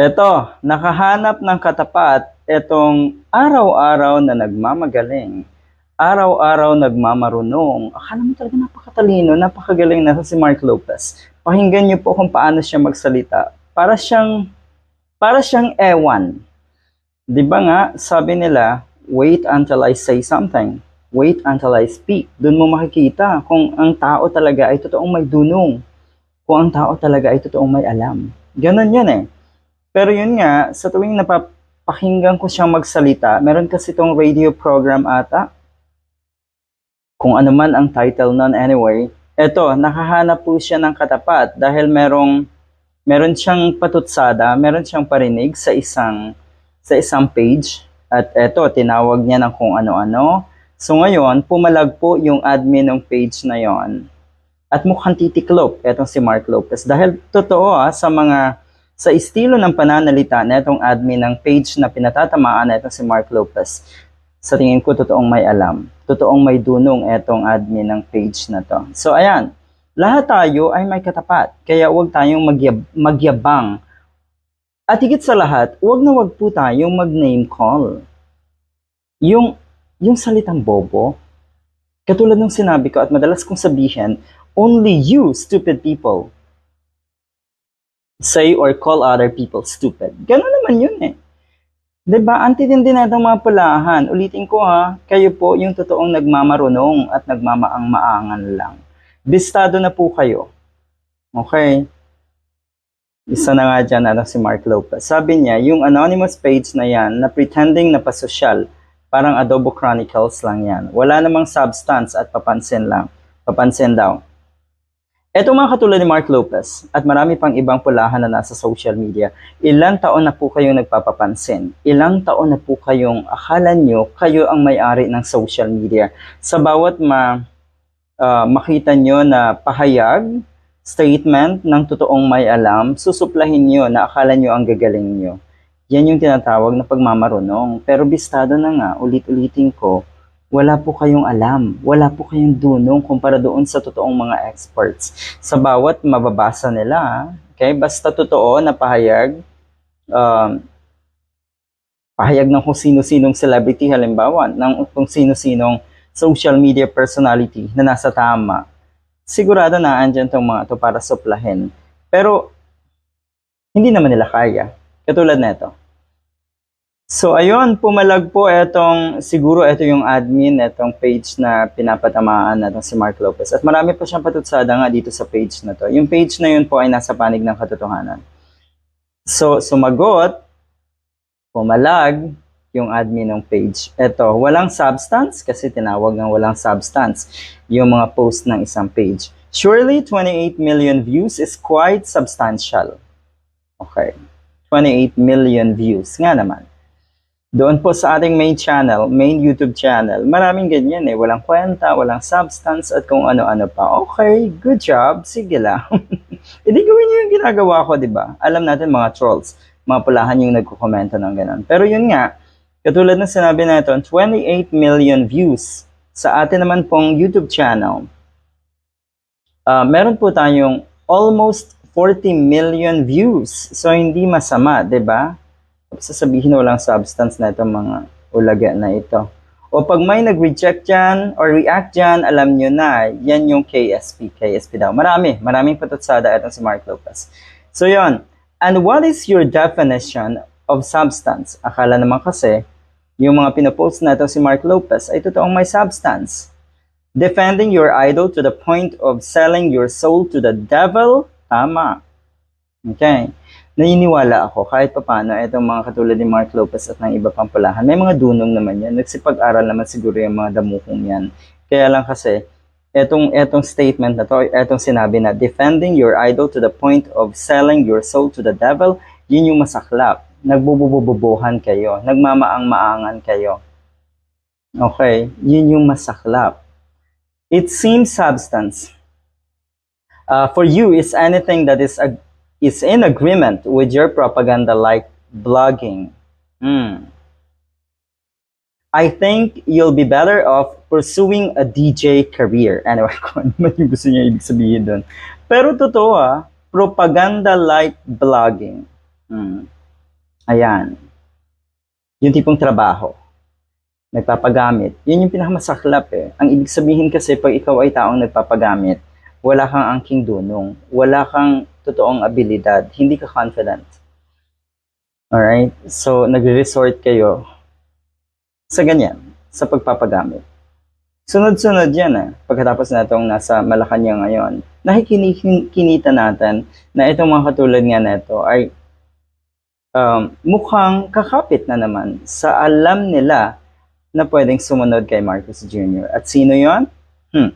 Eto, nakahanap ng katapat etong araw-araw na nagmamagaling. Araw-araw nagmamarunong. Akala mo talaga napakatalino, napakagaling na si Mark Lopez. Pakinggan niyo po kung paano siya magsalita. Para siyang, para siyang ewan. Di ba nga, sabi nila, wait until I say something. Wait until I speak. Doon mo makikita kung ang tao talaga ay totoong may dunong. Kung ang tao talaga ay totoong may alam. Ganon yun eh. Pero yun nga, sa tuwing napapakinggan ko siyang magsalita, meron kasi itong radio program ata. Kung ano man ang title nun anyway. Eto, nakahanap po siya ng katapat dahil merong meron siyang patutsada, meron siyang parinig sa isang sa isang page. At eto, tinawag niya ng kung ano-ano. So ngayon, pumalag po yung admin ng page na yon. At mukhang titiklop etong si Mark Lopez. Dahil totoo ah, sa mga sa estilo ng pananalita na itong admin ng page na pinatatamaan na itong si Mark Lopez, sa tingin ko totoong may alam. Totoong may dunong itong admin ng page na to. So ayan, lahat tayo ay may katapat. Kaya huwag tayong magyab- magyabang. At higit sa lahat, huwag na huwag po tayong mag-name call. Yung, yung salitang bobo, katulad ng sinabi ko at madalas kong sabihin, only you stupid people say or call other people stupid. Ganun naman yun eh. ba? Antitindi na itong mga pulahan. Ulitin ko ha, kayo po yung totoong nagmamarunong at nagmamaang-maangan lang. Bistado na po kayo. Okay? Isa na nga dyan, ano, si Mark Lopez. Sabi niya, yung anonymous page na yan, na pretending na pasosyal, parang Adobo Chronicles lang yan. Wala namang substance at papansin lang. Papansin daw. Eto mga katulad ni Mark Lopez at marami pang ibang pulahan na nasa social media, ilang taon na po kayong nagpapapansin? Ilang taon na po kayong akala nyo kayo ang may-ari ng social media? Sa bawat ma, ah, makita nyo na pahayag, statement ng totoong may alam, susuplahin nyo na akala nyo ang gagaling nyo. Yan yung tinatawag na pagmamarunong. Pero bistado na nga, ulit-ulitin ko, wala po kayong alam, wala po kayong dunong kumpara doon sa totoong mga experts. Sa bawat mababasa nila, okay, basta totoo na pahayag, um, pahayag ng kung sino-sinong celebrity, halimbawa, ng kung sino-sinong social media personality na nasa tama, sigurado na andyan tong mga to para suplahin. Pero, hindi naman nila kaya. Katulad nito. So ayun, pumalag po etong, siguro ito yung admin, etong page na pinapatamaan natong si Mark Lopez. At marami pa siyang patutsada nga dito sa page na to. Yung page na yun po ay nasa panig ng katotohanan. So, sumagot, pumalag yung admin ng page. Ito, walang substance kasi tinawag ng walang substance yung mga post ng isang page. Surely, 28 million views is quite substantial. Okay. 28 million views nga naman. Doon po sa ating main channel, main YouTube channel, maraming ganyan eh. Walang kwenta, walang substance, at kung ano-ano pa. Okay, good job, sige lang. Hindi gawin niyo yung ginagawa ko, di ba? Alam natin mga trolls, mga pulahan yung nagkukomento ng ganun. Pero yun nga, katulad ng sinabi natin, 28 million views sa atin naman pong YouTube channel. Ah, meron po tayong almost 40 million views. So, hindi masama, di ba? Sasabihin walang substance na itong mga ulaga na ito. O pag may nag-reject dyan or react dyan, alam nyo na, yan yung KSP. KSP daw. Marami, maraming patutsada itong si Mark Lopez. So yon. And what is your definition of substance? Akala naman kasi, yung mga pinopost na ito si Mark Lopez ay totoong may substance. Defending your idol to the point of selling your soul to the devil? Tama. Okay naniniwala ako kahit papaano itong mga katulad ni Mark Lopez at ng iba pang pulahan, may mga dunong naman yan. Nagsipag-aral naman siguro yung mga damuhong yan. Kaya lang kasi, etong, etong statement na to, etong sinabi na, defending your idol to the point of selling your soul to the devil, yun yung masaklap. Nagbububububuhan kayo. Nagmamaang-maangan kayo. Okay, yun yung masaklap. It seems substance. Uh, for you is anything that is a is in agreement with your propaganda like blogging. Hmm. I think you'll be better off pursuing a DJ career. Anyway, kung ano man yung gusto niya ibig sabihin doon. Pero totoo ah, propaganda like blogging. Hmm. Ayan. Yung tipong trabaho. Nagpapagamit. Yun yung pinakamasaklap eh. Ang ibig sabihin kasi pag ikaw ay taong nagpapagamit, wala kang angking dunong. Wala kang totoong abilidad. Hindi ka confident. Alright? So, nagre-resort kayo sa ganyan, sa pagpapagamit. Sunod-sunod yan eh. Pagkatapos na itong nasa Malacanang ngayon, nakikinita natin na itong mga katulad nga nito ay um, mukhang kakapit na naman sa alam nila na pwedeng sumunod kay Marcos Jr. At sino yon? Hmm.